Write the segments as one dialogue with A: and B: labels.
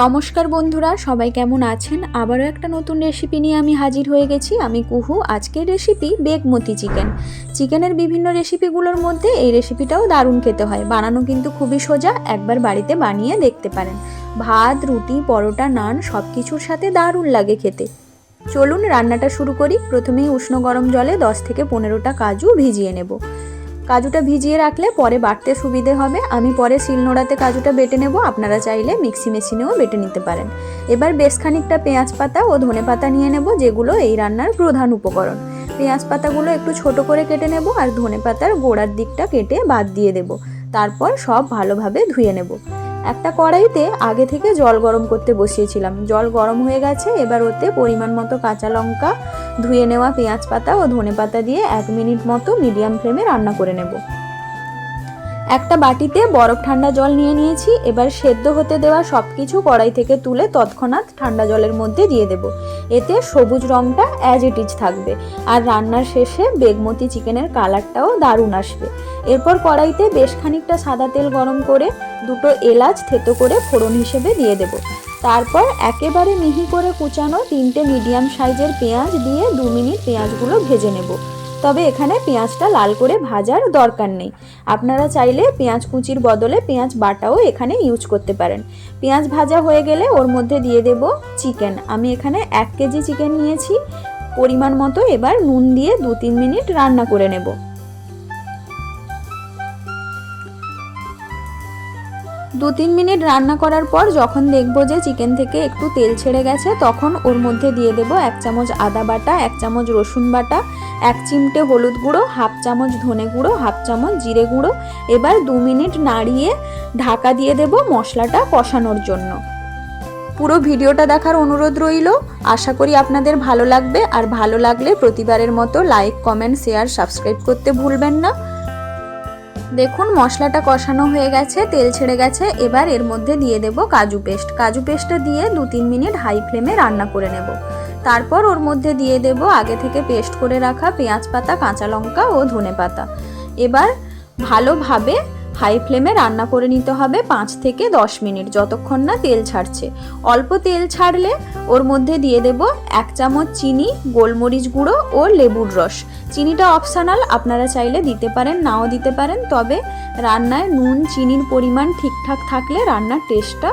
A: নমস্কার বন্ধুরা, সবাই কেমন আছেন? আবারও একটা নতুন রেসিপি নিয়ে আমি হাজির হয়ে গেছি। আমি কুহু, আজকের রেসিপি বেগমতি চিকেন চিকেনের বিভিন্ন রেসিপিগুলোর মধ্যে এই রেসিপিটাও দারুণ খেতে হয়। বানানো কিন্তু খুবই সোজা, একবার বাড়িতে বানিয়ে দেখতে পারেন। ভাত, রুটি, পরোটা, নান সব কিছুর সাথে দারুণ লাগে খেতে। চলুন রান্নাটা শুরু করি। প্রথমেই উষ্ণ গরম জলে দশ থেকে পনেরোটা কাজু ভিজিয়ে নেব। কাজুটা ভিজিয়ে রাখলে পরে বাটতে সুবিধে হবে। আমি পরে শিলনোড়াতে কাজুটা বেটে নেব। আপনারা চাইলে মিক্সি মেশিনেও বেটে নিতে পারেন। এবার বেশ খানিকটা পেঁয়াজ পাতা ও ধনে পাতা নিয়ে নেব, যেগুলো এই রান্নার প্রধান উপকরণ। পেঁয়াজ পাতাগুলো একটু ছোট করে কেটে নেব আর ধনে পাতার গোড়ার দিকটা কেটে বাদ দিয়ে দেব। তারপর সব ভালোভাবে ধুয়ে নেব। একটা কড়াইতে আগে থেকে জল গরম করতে বসিয়েছিলাম। জল গরম হয়ে গেছে। এবার ওতে পরিমাণ মতো কাঁচা লঙ্কা ধুয়ে নেওয়া পেঁয়াজ পাতা ও ধনে পাতা দিয়ে এক মিনিট মতো মিডিয়াম ফ্লেমে রান্না করে নেব। একটা বাটিতে বরফ ঠান্ডা জল নিয়ে নিয়েছি, এবার সেদ্ধ হতে দেওয়া সব কিছু কড়াই থেকে তুলে তৎক্ষণাৎ ঠান্ডা জলের মধ্যে দিয়ে দেব। এতে সবুজ রঙটা অ্যাজ ইট ইজ থাকবে, আর রান্নার শেষে বেগমতি চিকেনের কালারটাও দারুণ আসবে। এরপর কড়াইতে বেশ খানিকটা সাদা তেল গরম করে দুটো এলাচ থেতো করে ফোড়ন হিসেবে দিয়ে দেব। তারপর একেবারে মিহি করে কুচানো তিনটে মিডিয়াম সাইজের পেঁয়াজ দিয়ে দু মিনিট পেঁয়াজগুলো ভেজে নেব। তবে এখানে পেঁয়াজটা লাল করে ভাজার দরকার নেই। আপনারা চাইলে পেঁয়াজ কুচির বদলে পেঁয়াজ বাটাও এখানে ইউজ করতে পারেন। পেঁয়াজ ভাজা হয়ে গেলে ওর মধ্যে দিয়ে দেব চিকেন। আমি এখানে এক কেজি চিকেন নিয়েছি। পরিমাণ মতো এবার নুন দিয়ে দু তিন মিনিট রান্না করে নেব। দু তিন মিনিট রান্না করার পর যখন দেখব যে চিকেন থেকে একটু তেল ছেড়ে গেছে, তখন ওর মধ্যে দিয়ে দেব এক চামচ আদা বাটা, এক চামচ রসুন বাটা, এক চিমটে হলুদ গুঁড়ো, হাফ চামচ ধনে গুঁড়ো, হাফ চামচ জিরে গুঁড়ো। এবার দু মিনিট নাড়িয়ে ঢাকা দিয়ে দেব মশলাটা কষানোর জন্য। পুরো ভিডিওটা দেখার অনুরোধ রইল। আশা করি আপনাদের ভালো লাগবে। আর ভালো লাগলে প্রতিবারের মতো লাইক, কমেন্ট, শেয়ার, সাবস্ক্রাইব করতে ভুলবেন না। দেখুন মশলাটা কষানো হয়ে গেছে, তেল ছেড়ে গেছে, এবার এর মধ্যে দিয়ে দেব কাজু পেস্ট। কাজু পেস্টটা দিয়ে দু তিন মিনিট হাই ফ্লেমে রান্না করে নেব। তারপর ওর মধ্যে দিয়ে দেব আগে থেকে পেস্ট করে রাখা পেঁয়াজ পাতা, কাঁচা লঙ্কা ও ধনে পাতা। এবার ভালোভাবে হাই ফ্লেমে রান্না করে নিতে হবে পাঁচ থেকে দশ মিনিট, যতক্ষণ না তেল ছাড়ছে। অল্প তেল ছাড়লে ওর মধ্যে দিয়ে দেব এক চামচ চিনি, গোলমরিচ গুঁড়ো ও লেবুর রস। চিনিটা অপশানাল, আপনারা চাইলে দিতে পারেন, নাও দিতে পারেন, তবে রান্নায় নুন, চিনির পরিমাণ ঠিকঠাক থাকলে রান্নার টেস্টটা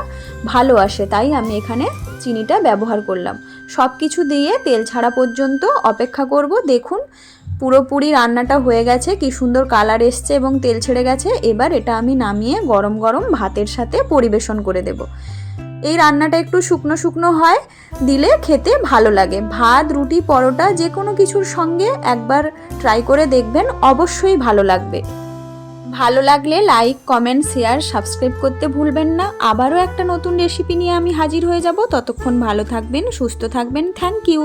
A: ভালো আসে, তাই আমি এখানে চিনিটা ব্যবহার করলাম। সব কিছু দিয়ে তেল ছাড়া পর্যন্ত অপেক্ষা করব, দেখুন পুরোপুরি রান্নাটা হয়ে গেছে, কি সুন্দর কালার এসছে এবং তেল ছেড়ে গেছে। এবার এটা আমি নামিয়ে গরম গরম ভাতের সাথে পরিবেশন করে দেব। এই রান্নাটা একটু শুকনো শুকনো হয়, দিলে খেতে ভালো লাগে। ভাত, রুটি, পরোটা যে কোনো কিছুর সঙ্গে একবার ট্রাই করে দেখবেন, অবশ্যই ভালো লাগবে। ভালো লাগলে লাইক কমেন্ট শেয়ার সাবস্ক্রাইব করতে ভুলবেন না। আবারও একটা নতুন রেসিপি নিয়ে আমি হাজির হয়ে যাব। ততক্ষণ ভালো থাকবেন, সুস্থ থাকবেন। Thank you